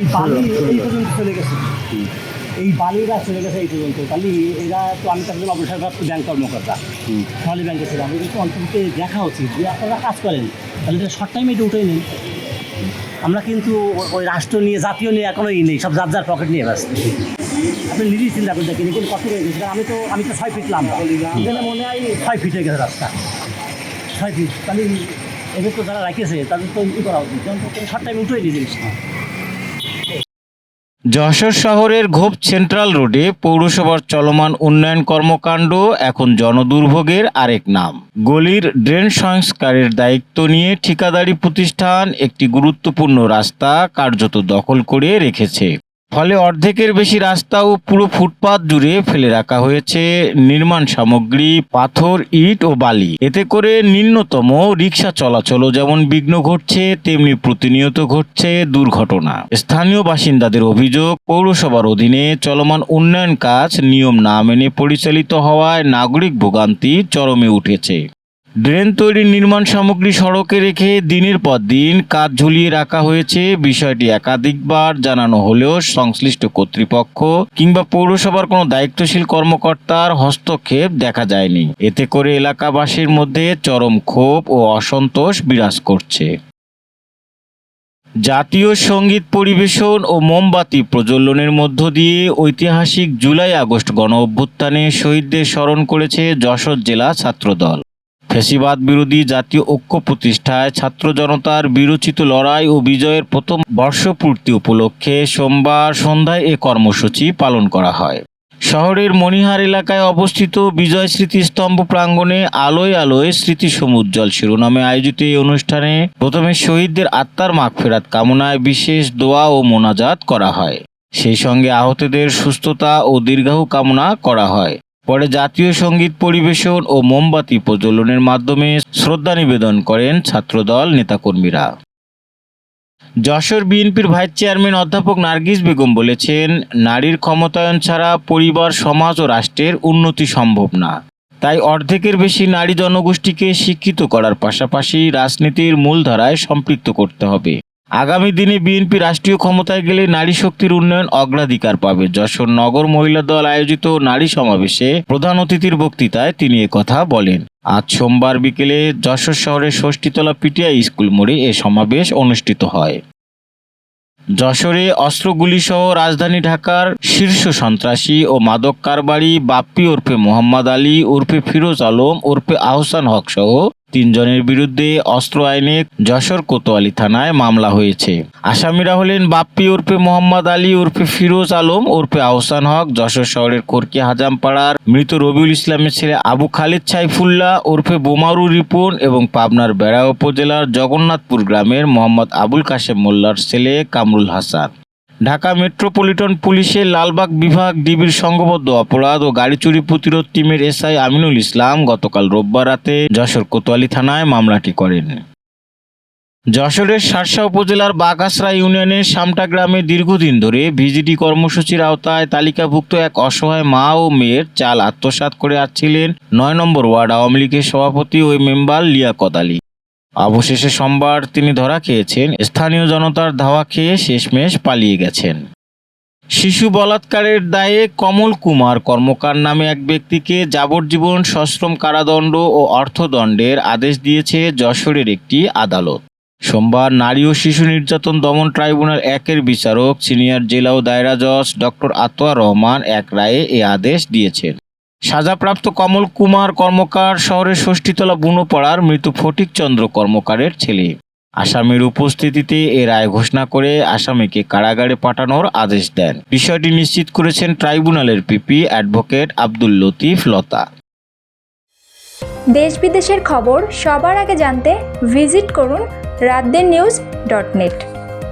এই বালি, এই পর্যন্ত চলে গেছে। এই বালিরা চলে গেছে এই পর্যন্ত। তাহলে এরা তো আমি তাদের অবসরপ্রাপ্ত ব্যাংক কর্মকর্তা। সোনালী ব্যাংকে ছিলাম। এটা তো অন্তত দেখা উচিত যে আপনারা কাজ করেন। তাহলে এটা শর্ট টাইমে এটা উঠেই নেই। আমরা কিন্তু ওই রাষ্ট্র নিয়ে, জাতীয় নিয়ে এখনও ই নেই। সব যার যার পকেট নিয়ে ব্যস্ত। আপনি নিজেই চিন্তা করে দেখেন এখানে কত হয়ে গেছে আমি তো আমি তো ছয় ফিট লাম্বা। মনে হয় ছয় ফিট হয়ে গেছে রাস্তা। ছয় ফিট তাহলে এদের তো যারা রাখেছে তাদের তো ই করা উচিত। শর্ট টাইমে উঠেই নিয়ে জিনিসটা। যশোর শহরের ঘোপ সেন্ট্রাল রোডে পৌরসভার চলমান উন্নয়ন কর্মকাণ্ড, এখন জনদুর্ভোগের আরেক নাম। গলির ড্রেন সংস্কারের দায়িত্ব নিয়ে ঠিকাদারি প্রতিষ্ঠান একটি গুরুত্বপূর্ণ রাস্তা কার্যত দখল করে রেখেছে। ফলে অর্ধেকের বেশি রাস্তা ও পুরো ফুটপাত জুড়ে ফেলে রাখা হয়েছে। নির্মাণ সামগ্রী, পাথর, ইট ও বালি। এতে করে নিম্নতম রিক্সা চলাচলও যেমন বিঘ্ন ঘটছে, তেমনি প্রতিনিয়ত ঘটছে দুর্ঘটনা। স্থানীয় বাসিন্দাদের অভিযোগ, পৌরসভার অধীনে চলমান উন্নয়ন কাজ নিয়ম না মেনে পরিচালিত হওয়ায় নাগরিক ভোগান্তি চরমে উঠেছে। ড্রেন তৈরির নির্মাণ সামগ্রী সড়কে রেখে দিনের পর দিন কাজ ঝুলিয়ে রাখা হয়েছে। বিষয়টি একাধিকবার জানানো হলেও সংশ্লিষ্ট কর্তৃপক্ষ কিংবা পৌরসভার কোনো দায়িত্বশীল কর্মকর্তার হস্তক্ষেপ দেখা যায়নি। এতে করে এলাকাবাসীর মধ্যে চরম ক্ষোভ ও অসন্তোষ বিরাজ করছে। জাতীয় সংগীত পরিবেশন ও মোমবাতি প্রজ্বলনের মধ্য দিয়ে ঐতিহাসিক জুলাই আগস্ট গণ অভ্যুত্থানে শহীদদের স্মরণ করেছে যশোর জেলা ছাত্রদল। ফেসিবাদ বিরোধী জাতীয় ঐক্য প্রতিষ্ঠায় ছাত্র জনতার বিরোচিত লড়াই ও বিজয়ের প্রথম বর্ষপূর্তি উপলক্ষে সোমবার সন্ধ্যায় এ কর্মসূচি পালন করা হয়। শহরের মণিহার এলাকায় অবস্থিত বিজয় স্মৃতিস্তম্ভ প্রাঙ্গণে আলোয় আলোয় স্মৃতি সমুজ্জ্বল শিরোনামে আয়োজিত এই অনুষ্ঠানে প্রথমে শহীদদের আত্মার মাগফেরাত কামনায় বিশেষ দোয়া ও মোনাজাত করা হয়। সেই সঙ্গে আহতদের সুস্থতা ও দীর্ঘায়ু কামনা করা হয়। পরে জাতীয় সংগীত পরিবেশন ও মোমবাতি প্রজ্বলনের মাধ্যমে শ্রদ্ধা নিবেদন করেন ছাত্রদল নেতাকর্মীরা। যশোর বিএনপির ভাইস চেয়ারম্যান অধ্যাপক নার্গিস বেগম বলেছেন, নারীর ক্ষমতায়ন ছাড়া পরিবার, সমাজ ও রাষ্ট্রের উন্নতি সম্ভব না। তাই অর্ধেকের বেশি নারী জনগোষ্ঠীকে শিক্ষিত করার পাশাপাশি রাজনীতির মূলধারায় সম্পৃক্ত করতে হবে। আগামী দিনে বিএনপি রাষ্ট্রীয় ক্ষমতায় গেলে নারী শক্তির উন্নয়ন অগ্রাধিকার পাবে। যশোর নগর মহিলা দল আয়োজিত নারী সমাবেশে প্রধান অতিথির বক্তৃতায় তিনি কথা বলেন। আজ সোমবার বিকেলে যশোর শহরের ষষ্ঠীতলা পিটিআই স্কুল মোড়ে এ সমাবেশ অনুষ্ঠিত হয়। যশোরে অস্ত্রগুলি সহ রাজধানী ঢাকার শীর্ষ সন্ত্রাসী ও মাদক কারবারি বাপ্পি ওরফে মোহাম্মদ আলী, ওরফে ফিরোজ আলম, ওরফে আহসান হক সহ তিনজনের বিরুদ্ধে অস্ত্র আইনে যশোর কোতোয়ালি থানায় মামলা হয়েছে। আসামিরা হলেন বাপ্পি ওরফে মোহাম্মদ আলী ওরফে ফিরোজ আলম ওরফে আহসান হক, যশোর শহরের কোরকি হাজামপাড়ার মৃত রবিউল ইসলামের ছেলে আবু খালিদ সাইফুল্লাহ ওরফে বোমারু রিপন এবং পাবনার বেড়া উপজেলার জগন্নাথপুর গ্রামের মোহাম্মদ আবুল কাশেম মোল্লার ছেলে কামরুল হাসান। ঢাকা মেট্রোপলিটন পুলিশের লালবাগ বিভাগ ডিবির সংঘবদ্ধ অপরাধ ও গাড়ি চুরি প্রতিরোধ টিমের এসআই আমিনুল ইসলাম গতকাল রোববার রাতে যশোর কোতোয়ালি থানায় মামলাটি করেন। যশোরের শার্শা উপজেলার বাগাসরা ইউনিয়নের সামটা গ্রামে দীর্ঘদিন ধরে ভিজিডি কর্মসূচির আওতায় তালিকাভুক্ত এক অসহায় মা ও মেয়ের চাল আত্মসাৎ করে আসছিলেন নয় নম্বর ওয়ার্ড আওয়ামী লীগের সভাপতি ও মেম্বার লিয়াকত আলী। অবশেষে সোমবার তিনি ধরা খেয়েছেন। স্থানীয় জনতার ধাওয়া খেয়ে শেষমেশ পালিয়ে গেছেন। শিশু বলাৎকারের দায়ে কমল কুমার কর্মকার নামে এক ব্যক্তিকে যাবজ্জীবন সশ্রম কারাদণ্ড ও অর্থদণ্ডের আদেশ দিয়েছে যশোরের একটি আদালত। সোমবার নারী ও শিশু নির্যাতন দমন ট্রাইব্যুনাল একের বিচারক, সিনিয়র জেলা ও দায়রা জজ ডক্টর আতোয়ার রহমান এক রায়ে এ আদেশ দিয়েছেন। সাজাপ্রাপ্ত কমল কুমার কর্মকার শহরের ষষ্ঠীতলা বুনোপাড়ার মৃত ফটিক চন্দ্র কর্মকারের ছেলে। আসামির উপস্থিতিতে এ রায় ঘোষণা করে আসামিকে কারাগারে পাঠানোর আদেশ দেন। বিষয়টি নিশ্চিত করেছেন ট্রাইব্যুনালের পিপি অ্যাডভোকেট আব্দুল লতিফ লতা। দেশ বিদেশের খবর সবার আগে জানতে ভিজিট করুন রাতদের নিউজ ডট নেট।